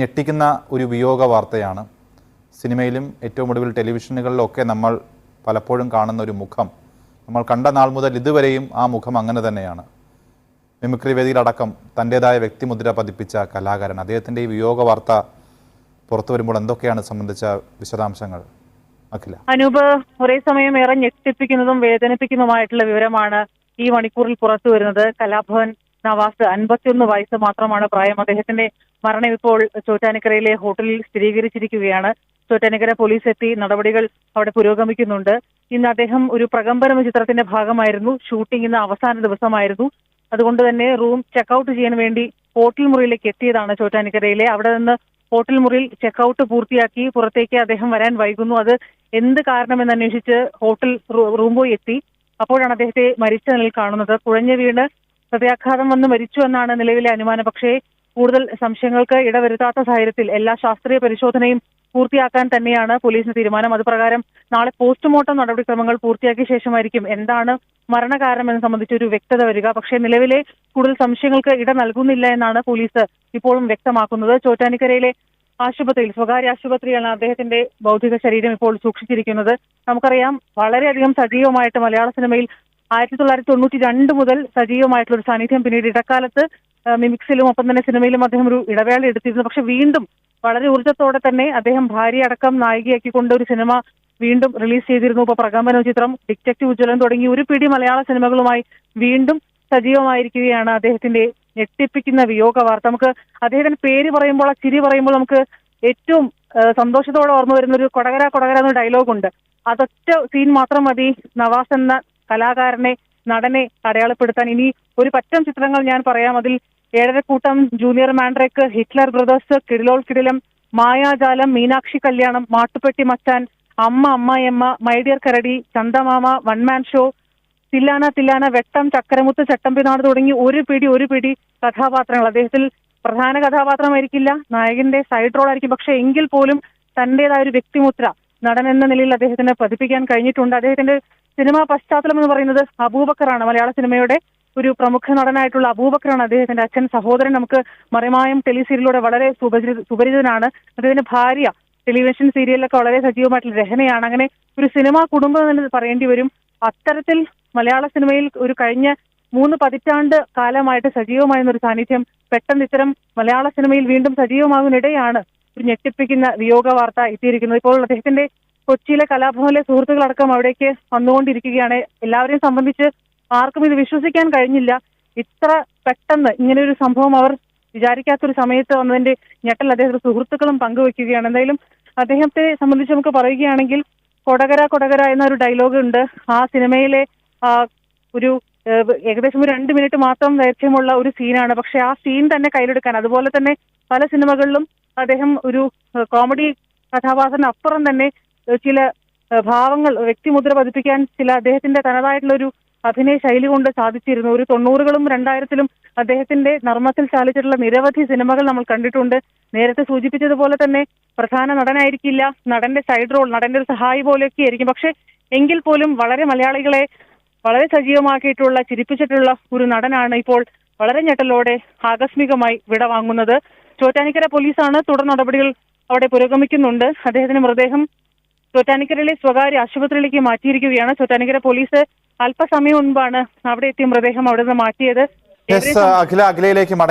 ഞെട്ടിക്കുന്ന ഒരു വിയോഗ വാർത്തയാണ് സിനിമയിലും ഏറ്റവും ഒടുവിൽ ടെലിവിഷനുകളിലൊക്കെ നമ്മൾ പലപ്പോഴും കാണുന്ന ഒരു മുഖം. നമ്മൾ കണ്ട നാൾ മുതൽ ഇതുവരെയും ആ മുഖം അങ്ങനെ തന്നെയാണ്. മിമിക്രി വേദിയിലടക്കം തന്റെതായ വ്യക്തിമുദ്ര പതിപ്പിച്ച കലാകാരൻ. അദ്ദേഹത്തിന്റെ ഈ വിയോഗ വാർത്ത പുറത്തു വരുമ്പോൾ എന്തൊക്കെയാണ് സംബന്ധിച്ച വിശദാംശങ്ങൾ? അഖില. അനൂപ് ഒരേ സമയം ഏറെ ഞെട്ടിപ്പിക്കുന്നതും വേദനിപ്പിക്കുന്നതുമായിട്ടുള്ള വിവരമാണ് ഈ മണിക്കൂറിൽ പുറത്തു വരുന്നത്. കലാഭവൻ നവാസ് അൻപത്തിയൊന്ന് വയസ്സ് മാത്രമാണ് പ്രായം. അദ്ദേഹത്തിന്റെ മരണം ഇപ്പോൾ ചോറ്റാനിക്കരയിലെ ഹോട്ടലിൽ സ്ഥിരീകരിച്ചിരിക്കുകയാണ്. ചോറ്റാനിക്കര പോലീസ് എത്തി നടപടികൾ അവിടെ പുരോഗമിക്കുന്നുണ്ട്. ഇന്ന് അദ്ദേഹം ഒരു പ്രകമ്പനം ചിത്രത്തിന്റെ ഭാഗമായിരുന്നു. ഷൂട്ടിംഗ് ഇന്ന് അവസാന ദിവസമായിരുന്നു. അതുകൊണ്ട് തന്നെ റൂം ചെക്കൗട്ട് ചെയ്യാൻ വേണ്ടി ഹോട്ടൽ മുറിയിലേക്ക് എത്തിയതാണ് ചോറ്റാനിക്കരയിലെ. അവിടെ നിന്ന് ഹോട്ടൽ മുറിയിൽ ചെക്കൗട്ട് പൂർത്തിയാക്കി പുറത്തേക്ക് അദ്ദേഹം വരാൻ വൈകുന്നു. അത് എന്ത് കാരണമെന്ന് അന്വേഷിച്ച് ഹോട്ടൽ റൂ- പോയി എത്തി. അപ്പോഴാണ് അദ്ദേഹത്തെ മരിച്ച നിലയിൽ കാണുന്നത്. കുഴഞ്ഞ വീണ് ഹൃദയാഘാതം വന്ന് മരിച്ചു എന്നാണ് നിലവിലെ അനുമാനം. പക്ഷേ കൂടുതൽ സംശയങ്ങൾക്ക് ഇടവരുത്താത്ത സാഹചര്യത്തിൽ എല്ലാ ശാസ്ത്രീയ പരിശോധനയും പൂർത്തിയാക്കാൻ തന്നെയാണ് പോലീസിന്റെ തീരുമാനം. അതുപ്രകാരം നാളെ പോസ്റ്റ്മോർട്ടം നടപടിക്രമങ്ങൾ പൂർത്തിയാക്കിയ ശേഷമായിരിക്കും എന്താണ് മരണകാരണം എന്ന് സംബന്ധിച്ച് ഒരു വ്യക്തത വരിക. പക്ഷേ നിലവിലെ കൂടുതൽ സംശയങ്ങൾക്ക് ഇട നൽകുന്നില്ല എന്നാണ് പോലീസ് ഇപ്പോഴും വ്യക്തമാക്കുന്നത്. ചോറ്റാനിക്കരയിലെ ആശുപത്രിയിൽ സ്വകാര്യ ആശുപത്രിയാണ് അദ്ദേഹത്തിന്റെ ഭൗതിക ശരീരം ഇപ്പോൾ സൂക്ഷിച്ചിരിക്കുന്നത്. നമുക്കറിയാം വളരെയധികം സജീവമായിട്ട് മലയാള സിനിമയിൽ ആയിരത്തി തൊള്ളായിരത്തി തൊണ്ണൂറ്റി രണ്ട് മുതൽ സജീവമായിട്ടുള്ള ഒരു സാന്നിധ്യം പിന്നീട് ഇടക്കാലത്ത് മിമിക്സിലും ഒപ്പം തന്നെ സിനിമയിലും അദ്ദേഹം ഒരു ഇടവേള എടുത്തിരുന്നു. പക്ഷെ വീണ്ടും വളരെ ഊർജത്തോടെ തന്നെ അദ്ദേഹം ഭാര്യ അടക്കം നായികയാക്കിക്കൊണ്ട് ഒരു സിനിമ വീണ്ടും റിലീസ് ചെയ്തിരുന്നു. ഇപ്പൊ പ്രകമ്പന ചിത്രം ഡിറ്റക്റ്റീവ് ഉജ്ജ്വലൻ തുടങ്ങി ഒരു പിടി മലയാള സിനിമകളുമായി വീണ്ടും സജീവമായിരിക്കുകയാണ് അദ്ദേഹത്തിന്റെ ഞെട്ടിപ്പിക്കുന്ന വിയോഗ വാർത്ത നമുക്ക് അദ്ദേഹത്തിന്റെ പേര് പറയുമ്പോൾ ആ ചിരി പറയുമ്പോൾ നമുക്ക് ഏറ്റവും സന്തോഷത്തോടെ ഓർമ്മ വരുന്ന ഒരു കൊടകര കൊടകര എന്ന ഡയലോഗ് ഉണ്ട്. അതൊറ്റ സീൻ മാത്രം മതി നവാസ് എന്ന കലാകാരനെ നടനെ അടയാളപ്പെടുത്താൻ. ഇനി ഒരു പറ്റം ചിത്രങ്ങൾ ഞാൻ പറയാം. അതിൽ Ezharakoottam junior Mandrake Hitler brothers Kidilol Kidilam Mayajalam Meenakshi കല്യാണം മാട്ടുപ്പെട്ടി മച്ചാൻ Amma Ammayiyamma my dear Karadi Chandamama one man show Thillana Thillana Vettam Chakkaramuthu Chattambinadu തുടങ്ങി ഒരു പിടി ഒരു പിടി കഥാപാത്രങ്ങൾ. അദ്ദേഹത്തിൽ പ്രധാന കഥാപാത്രമായിരിക്കില്ല. നായകന്റെ സൈഡ് റോൾ ആയിരിക്കും പക്ഷെ എങ്കിൽ പോലും തന്റേതായ ഒരു വ്യക്തിമുദ്ര നടൻ എന്ന നിലയിൽ അദ്ദേഹത്തിന് പതിപ്പിക്കാൻ കഴിഞ്ഞിട്ടുണ്ട്. അദ്ദേഹത്തിന്റെ സിനിമാ പശ്ചാത്തലം എന്ന് പറയുന്നത് അബൂബക്കറാണ്. മലയാള സിനിമയുടെ ഒരു പ്രമുഖ നടനായിട്ടുള്ള അബൂബക്കറാണ് അദ്ദേഹത്തിന്റെ അച്ഛൻ. സഹോദരൻ നമുക്ക് മറിമായം ടെലിസീരിയലിലൂടെ വളരെ സുപരിചി- സുപരിചിതനാണ്. അദ്ദേഹത്തിന്റെ ഭാര്യ ടെലിവിഷൻ സീരിയലിലൊക്കെ വളരെ സജീവമായിട്ടുള്ള രഹനയാണ്. അങ്ങനെ ഒരു സിനിമാ കുടുംബം എന്ന് പറയേണ്ടി വരും. അത്തരത്തിൽ മലയാള സിനിമയിൽ ഒരു കഴിഞ്ഞ മൂന്ന് പതിറ്റാണ്ട് കാലമായിട്ട് സജീവമായിരുന്ന ഒരു സാന്നിധ്യം പെട്ടെന്ന് ഇത്തരം മലയാള സിനിമയിൽ വീണ്ടും സജീവമാകുന്നിടെയാണ് ഒരു ഞെട്ടിപ്പിക്കുന്ന വിയോഗ വാർത്ത എത്തിയിരിക്കുന്നത്. ഇപ്പോൾ അദ്ദേഹത്തിന്റെ കൊച്ചിയിലെ കലാഭവനിലെ സുഹൃത്തുക്കളടക്കം അവിടേക്ക് വന്നുകൊണ്ടിരിക്കുകയാണ്. എല്ലാവരെയും സംബന്ധിച്ച് ആർക്കും ഇത് വിശ്വസിക്കാൻ കഴിഞ്ഞില്ല. ഇത്ര പെട്ടെന്ന് ഇങ്ങനെ ഒരു സംഭവം അവർ വിചാരിക്കാത്തൊരു സമയത്ത് വന്നതിന്റെ ഞെട്ടൽ അദ്ദേഹത്തിന്റെ സുഹൃത്തുക്കളും പങ്കുവെക്കുകയാണ്. എന്തായാലും അദ്ദേഹത്തെ സംബന്ധിച്ച് നമുക്ക് പറയുകയാണെങ്കിൽ കൊടകര കൊടകര എന്ന ഒരു ഡയലോഗ് ഉണ്ട്. ആ സിനിമയിലെ ആ, ഒരു ഏകദേശം ഒരു രണ്ട് മിനിറ്റ് മാത്രം ദൈർഘ്യമുള്ള ഒരു സീനാണ് പക്ഷെ ആ സീൻ തന്നെ കയ്യിലെടുക്കാൻ അതുപോലെ തന്നെ പല സിനിമകളിലും അദ്ദേഹം ഒരു കോമഡി കഥാപാത്രത്തിന് അപ്പുറം തന്നെ ചില ഭാവങ്ങൾ വ്യക്തിമുദ്ര പതിപ്പിക്കാൻ ചില അദ്ദേഹത്തിന്റെ തനതായിട്ടുള്ള ഒരു അഭിനയ ശൈലി കൊണ്ട് സാധിച്ചിരുന്നു. ഒരു തൊണ്ണൂറുകളും രണ്ടായിരത്തിലും അദ്ദേഹത്തിന്റെ നർമ്മത്തിൽ ചാലിച്ചിട്ടുള്ള നിരവധി സിനിമകൾ നമ്മൾ കണ്ടിട്ടുണ്ട്. നേരത്തെ സൂചിപ്പിച്ചതുപോലെ തന്നെ പ്രധാന നടനായിരിക്കില്ല. നടന്റെ സൈഡ് റോൾ നടന്റെ ഒരു സഹായി പോലെയൊക്കെ ആയിരിക്കും. പക്ഷെ എങ്കിൽ പോലും വളരെ മലയാളികളെ വളരെ സജീവമാക്കിയിട്ടുള്ള ചിരിപ്പിച്ചിട്ടുള്ള ഒരു നടനാണ് ഇപ്പോൾ വളരെ ഞെട്ടലോടെ ആകസ്മികമായി വിട വാങ്ങുന്നത്. ചോറ്റാനിക്കര പോലീസാണ് തുടർ നടപടികൾ അവിടെ പുരോഗമിക്കുന്നുണ്ട്. അദ്ദേഹത്തിന്റെ മൃതദേഹം ചോറ്റാനിക്കരയിലെ സ്വകാര്യ ആശുപത്രിയിലേക്ക് മാറ്റിയിരിക്കുകയാണ്. ചോറ്റാനിക്കര പോലീസ് അല്പസമയം മുൻപാണ് അവിടെ എത്തിയ മൃതദേഹം അവിടെ നിന്ന് മാറ്റിയത് അഖില അഖിലയിലേക്ക്